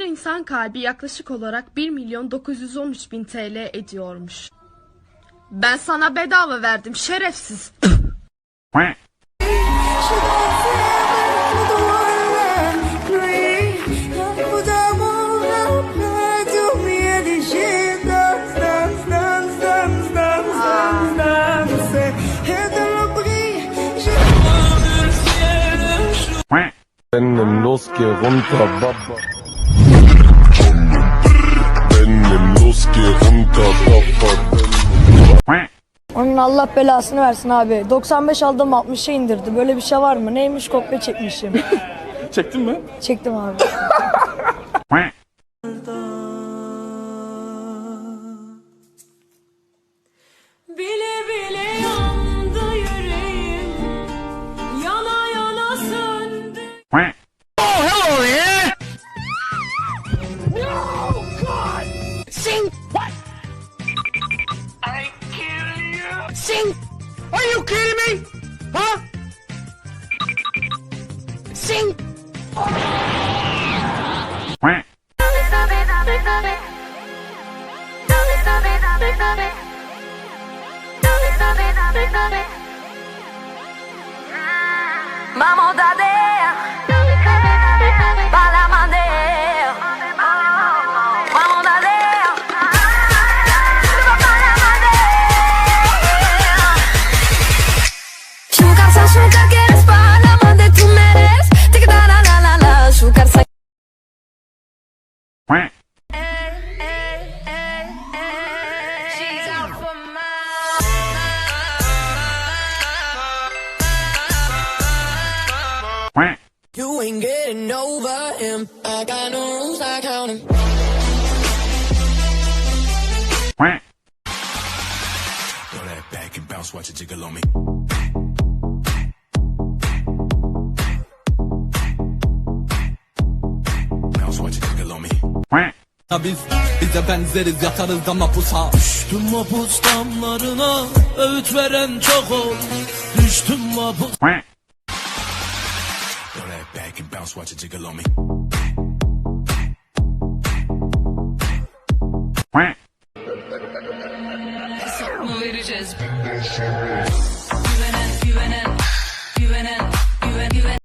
insan kalbi yaklaşık olarak 1 milyon 913 bin TL ediyormuş. Ben sana bedava verdim şerefsiz. Wenn los geh runter, Baba. Wenn los geh runter, Baba. Onun Allah belasını versin abi. 95 aldım 60'a indirdi. Böyle bir şey var mı? Neymiş kopya çekmişim. Çektin mi? Çektim abi. Sing! What? I kill you! Sing! Are you kidding me? Huh? Sing! Vamos, daddy! Sugar tú la la la la, sugar sa. You ain't getting over him. I got no rules, I count him. Throw that back and bounce, watch it jiggle on me. Biz bize benzeriz yatarız da mapusa Düştüm mapus damlarına öğüt veren çok ol. Düştüm mapus Hesabını vereceğiz. Güvenen güvenen güvenen.